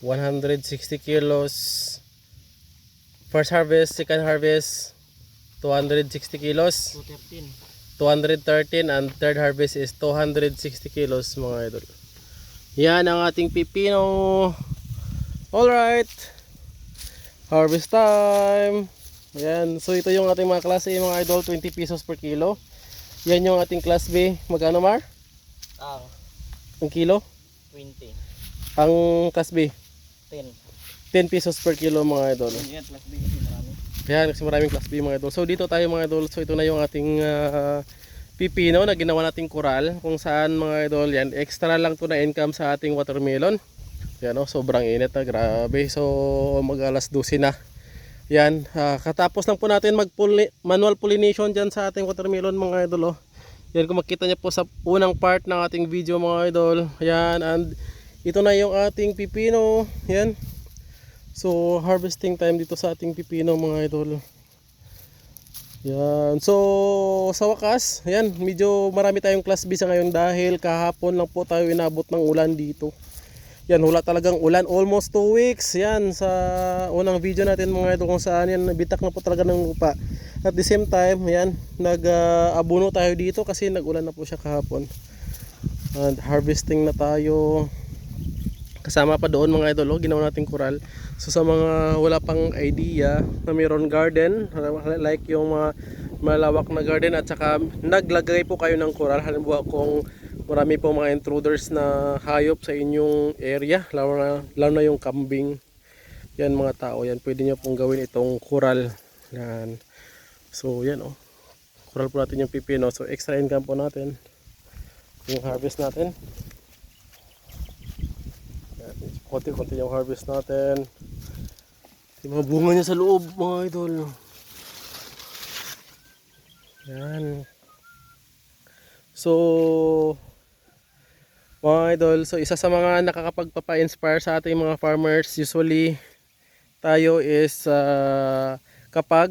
160 kilos. First harvest, second harvest, 260 kilos. 213. 213 and third harvest is 260 kilos mga idol. Yan ang ating pipino. Alright. Harvest time. Yan. So ito yung ating mga klase mga idol. 20 pesos per kilo. Yan yung ating class B. Magkano mar? Ang Ang kilo? 20. Ang class B. 10. 10 pesos per kilo mga idol. Yan, plus B kasi marami. Yan, kasi maraming class B mga idol. So dito tayo mga idol. So ito na yung ating ah, pipino na ginawa nating kural. Kung saan mga idol, yan, extra lang to na income sa ating watermelon. Yan o, sobrang init na, grabe. So mag alas 12 na. Yan, ah, katapos lang po natin mag manual pollination dyan sa ating watermelon mga idol. Oh. Yan, kung makita niyo po sa unang part ng ating video mga idol. Yan, and ito na yung ating pipino. Yan. So, harvesting time dito sa ating pipino mga idol. Yan. So, sa wakas, yan, medyo marami tayong class B sa ngayon dahil kahapon lang po tayo inabot ng ulan dito. Yan, wala talagang ulan. Almost 2 weeks. Yan, sa unang video natin mga idol kung saan yan, bitak na po talaga ng lupa. At the same time, yan, nag-abuno tayo dito kasi nag-ulan na po siya kahapon. And harvesting na tayo. Kasama pa doon mga idol, oh, ginawa nating kural. So sa mga wala pang idea na mayroon garden, like yung mga malawak na garden at saka naglagay po kayo ng kural. Halimbawa kung marami po mga intruders na hayop sa inyong area, lalo na, lalo na yung kambing. Yan mga tao, yan pwede nyo pong gawin itong kural. Yan. So yan oh. Kural po natin yung pipino. So extra income po natin. Yung harvest natin. Konti-konti yung harvest natin. Yung mga bunga niya sa loob, mga idol. Yan. So, mga idol, so isa sa mga nakakapagpapa-inspire sa ating mga farmers, usually tayo is ah, kapag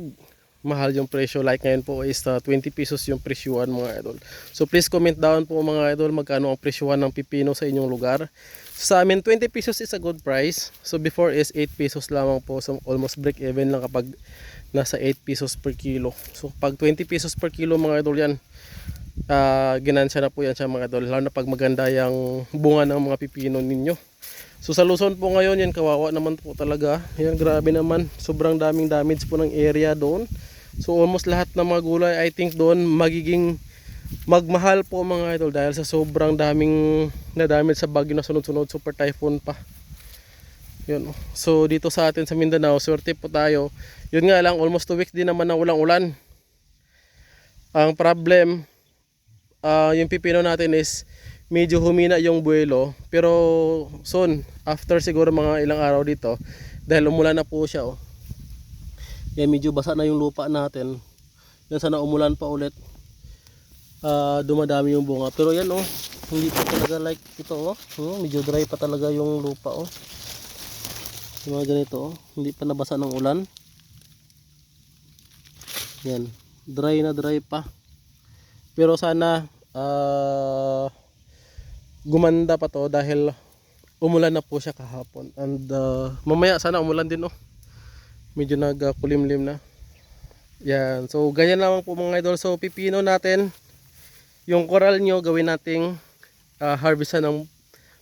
mahal yung presyo. Like ngayon po is ah, 20 pesos yung presyuan mga idol. So please comment down po mga idol magkano ang presyuan ng pipino sa inyong lugar. Sa amin 20 pesos is a good price. So before is 8 pesos lamang po. So almost break even lang kapag nasa 8 pesos per kilo. So pag 20 pesos per kilo mga idol yan uh, ginansya na po yan siya mga idol. Lalo na pag maganda yung bunga ng mga pipino ninyo so sa Luzon po ngayon yan kawawa naman po talaga yan grabe naman sobrang daming damage po ng area doon so almost lahat ng mga gulay I think doon magiging magmahal po mga idol dahil sa sobrang daming na damage sa bagyo na sunod-sunod super typhoon pa yun. oh. So dito sa atin sa Mindanao, swerte po tayo. Yun nga lang, almost 2 weeks din naman na walang ulan. Ang problem, ah, yung pipino natin is medyo humina yung buwelo. Pero soon, after siguro mga ilang araw dito, dahil umulan na po siya. Oh. Yan, medyo basa na yung lupa natin. Yan sana umulan pa ulit. Ah, dumadami yung bunga. Pero yan oh, hindi pa talaga like ito oh. Hmm, medyo dry pa talaga yung lupa oh. Yung mga ganito oh, hindi pa nabasa ng ulan. Yan, dry na dry pa. Pero sana ah gumanda pa to dahil umulan na po siya kahapon. And ah, mamaya sana umulan din oh. Medyo nagkulimlim na. Yan, so ganyan lamang po mga idol. So pipino natin yung coral nyo gawin nating ah, harvestan ng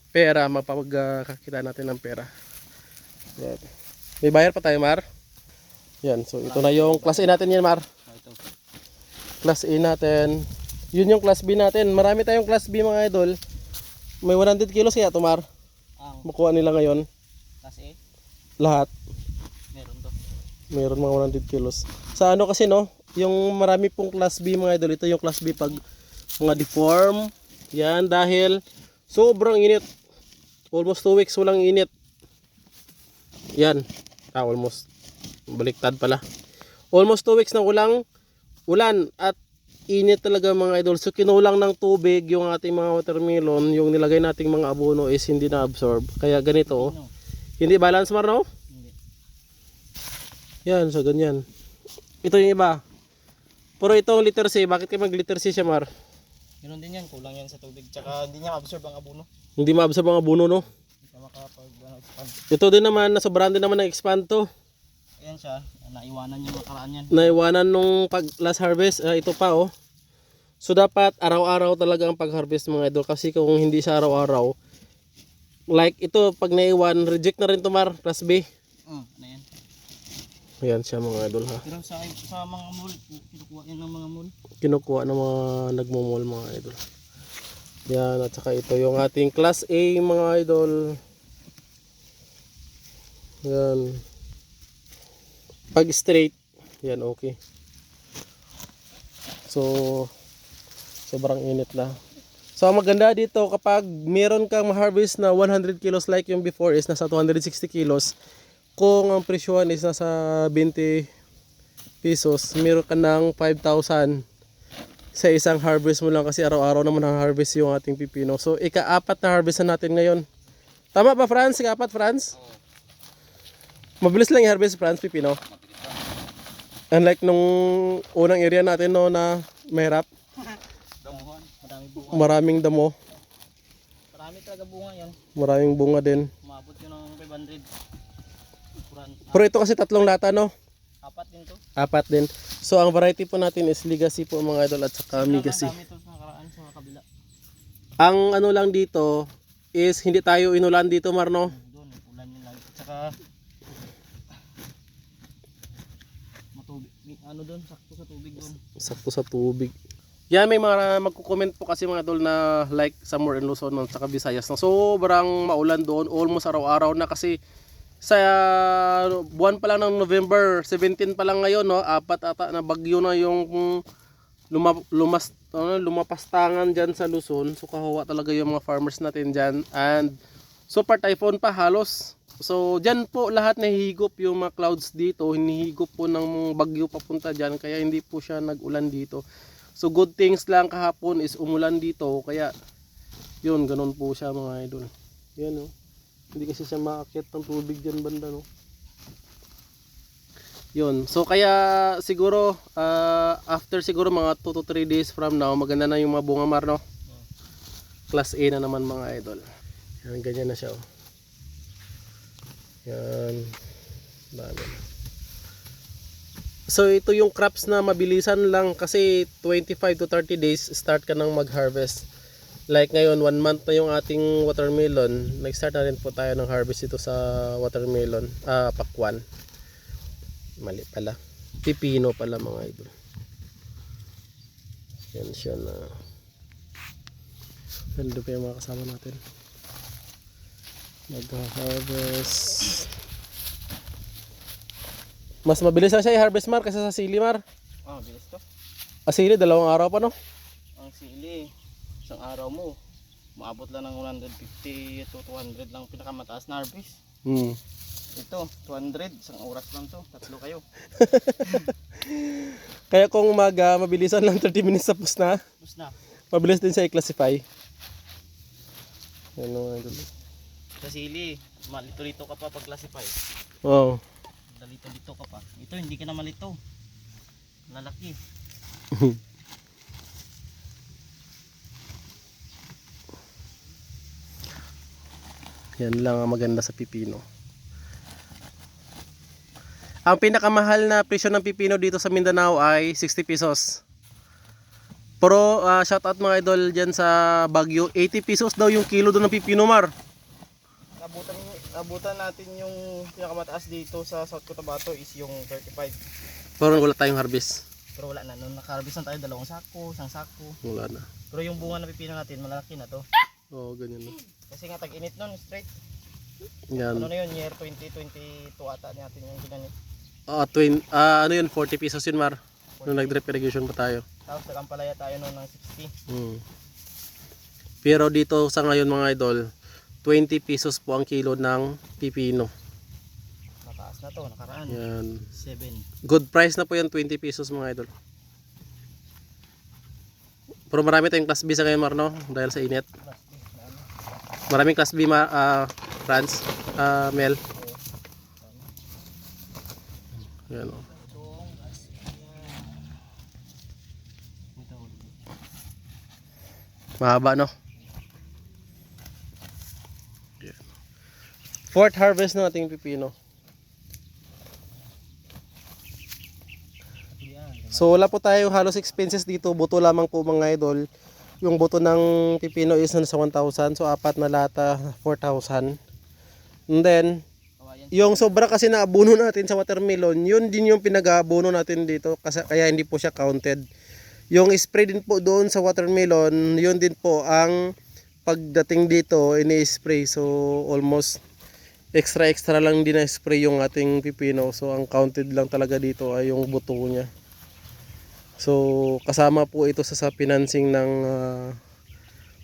pera mapapagkakita natin ng pera. Yan. May bayar pa tayo, Mar? Yan. So, ito na yung class A natin yan, Mar. Class A natin. Yun yung class B natin. Marami tayong class B, mga idol. May 100 kilos kaya to, Mar. Ang Makuha nila ngayon. A, Lahat. meron to. Mayroon mga 100 kilos. Sa ano kasi, no? Yung marami pong class B, mga idol. Ito yung class B pag mga deform. Yan. Dahil sobrang init. Almost 2 weeks walang init. Yan. Ah, almost. Baliktad pala. Almost 2 weeks na walang ulan at init talaga mga idol. So kinulang ng tubig yung ating mga watermelon, yung nilagay nating mga abono is hindi na absorb. Kaya ganito oh. Hindi balance mar no? Hindi. Yan, so ganyan. Ito yung iba. Pero itong liter C, bakit kayo mag liter C siya mar? Ganun din yan, kulang yan sa tubig. Tsaka hindi niya absorb ang abono. Hindi ma-absorb ang abono no? na makapag ano. Ito din naman, nasobrahan din naman ng expand to. Ayan siya, naiwanan yung makaraan yan. Naiwanan nung pag last harvest, ah, ito pa oh. So dapat araw-araw talaga ang pag-harvest mga idol kasi kung hindi siya araw-araw, like ito pag naiwan, reject na rin to Mar, class B. Mm, ano yan. Ayan siya mga idol ha. Pero sa, sa mga mall, kinukuha yan ng mga mall. Kinukuha ng mga nagmumol mga idol. Yan at saka ito yung ating class A mga idol. Yan. Pag straight, yan okay. So, sobrang init na. So, ang maganda dito kapag meron kang ma-harvest na 100 kilos like yung before is nasa 260 kilos. Kung ang presyohan is nasa 20 pesos, meron ka ng 5,000 sa isang harvest mo lang kasi araw-araw naman ang harvest yung ating pipino. So, ika-apat na harvest na natin ngayon. Tama ba, Franz? Ika-apat, Franz? Mabilis lang i-harvest, Franz, pipino. Unlike nung unang area natin no, na mahirap, Damuhan. Madami bunga. maraming damo, Marami talaga bunga yan. maraming bunga din. Umabot yun ng 500. Kuran, Pero ito kasi tatlong lata, no? apat din to. Apat din. So, ang variety po natin is legacy po mga idol at saka legacy. Ang ano lang dito is hindi tayo inulan dito, Marno. Doon, ulan yun lagi. At saka matubig. may Ano doon, sakto sa tubig doon. sakto sa tubig. Yan may mga magko-comment po kasi mga idol na like somewhere in Luzon at saka Visayas na sobrang maulan doon. Almost araw-araw na kasi sa uh, buwan pa lang ng November 17 pa lang ngayon no? Apat ata na bagyo na yung luma, lumas ano, lumapastangan diyan sa Luzon. So kawawa talaga yung mga farmers natin diyan and super typhoon pa halos so diyan po lahat nahihigop yung mga clouds dito. Hinihigop po ng bagyo papunta diyan kaya hindi po siya nag-ulan dito. So good things lang kahapon is umulan dito kaya yun ganun po siya mga idol. Yan oh. Hindi kasi siya maakyat ng tubig dyan banda no? Yun. So kaya siguro ah, after siguro mga 2 to 3 days from now maganda na yung mga bunga mar no? Class A na naman mga idol. Yan ganyan na siya oh yan dami na. So ito yung crops na mabilisan lang kasi 25 to 30 days start ka nang mag-harvest. Like ngayon, one month na yung ating watermelon. Nag-start na rin po tayo ng harvest ito sa watermelon. Ah, pakwan. Mali pala. Pipino pala mga idol. Yan siya na. Ganda pa yung mga kasama natin. Mag-harvest. Mas mabilis na siya i-harvest mar kasi sa sili mar. Ah, bilis to. Ah, sili, dalawang araw pa no? Ang sili, isang araw mo, maabot lang ng 150 to 200 lang pinakamataas na harvest. Hmm. Ito, 200, isang oras lang to, tatlo kayo. Kaya kung umaga, mabilisan lang 30 minutes tapos na. Tapos na. Mabilis din siya i-classify. Yan mga idol. Sa sili, malito-lito ka pa pag classify. Wow. Dalito-lito ka pa. Ito, hindi ka na malito. Lalaki. Yan lang ang maganda sa pipino. Ang pinakamahal na presyo ng pipino dito sa Mindanao ay 60 pesos. Pero ah, shoutout mga idol dyan sa Baguio, 80 pesos daw yung kilo doon ng pipino mar. Abutan, abutan natin yung pinakamataas dito sa South Cotabato is yung 35. Pero wala tayong harvest. Pero wala na, nung nakaharvest na tayo dalawang sako, isang sako. Wala na. Pero yung bunga na pipino natin, malaki na to. Oo, ganyan na. Kasi nga tag-init nun, straight. Yan. Ano na yun, year 2022 ata natin yung ginanit. Ah, twin, ah, ano yun, 40 pesos yun mar. Nung nag-drip irrigation pa tayo. Tapos nakampalaya tayo noon ng 60. Mm. Pero dito sa ngayon mga idol, 20 pesos po ang kilo ng pipino. Mataas na to, nakaraan. Yan. 7. Good price na po yan, 20 pesos mga idol. Pero marami tayong class B sa ngayon Marno, dahil sa init. Maraming class B, ma ah, Franz, ah, Mel. Yan oh. o. Ito. Mahaba no? Fourth harvest ng ating pipino. So wala po tayo halos expenses dito, buto lamang po mga idol. Yung buto ng pipino is nasa 1,000, so apat na lata 4,000. And then, yung sobra kasi na abono natin sa watermelon, yun din yung pinag-abono natin dito kasi kaya hindi po siya counted. Yung spray din po doon sa watermelon, yun din po ang pagdating dito ini-spray. So almost extra extra lang din na spray yung ating pipino. So ang counted lang talaga dito ay yung buto niya. So kasama po ito sa, sa financing ng ah,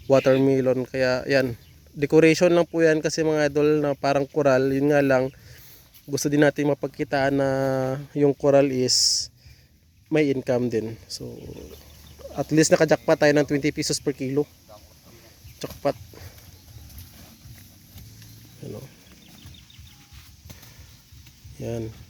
watermelon. Kaya yan. Decoration lang po yan kasi mga idol na parang coral. Yun nga lang gusto din natin mapagkitaan na yung coral is may income din. So at least nakajakpat tayo ng 20 pesos per kilo. Jackpot. Ano yan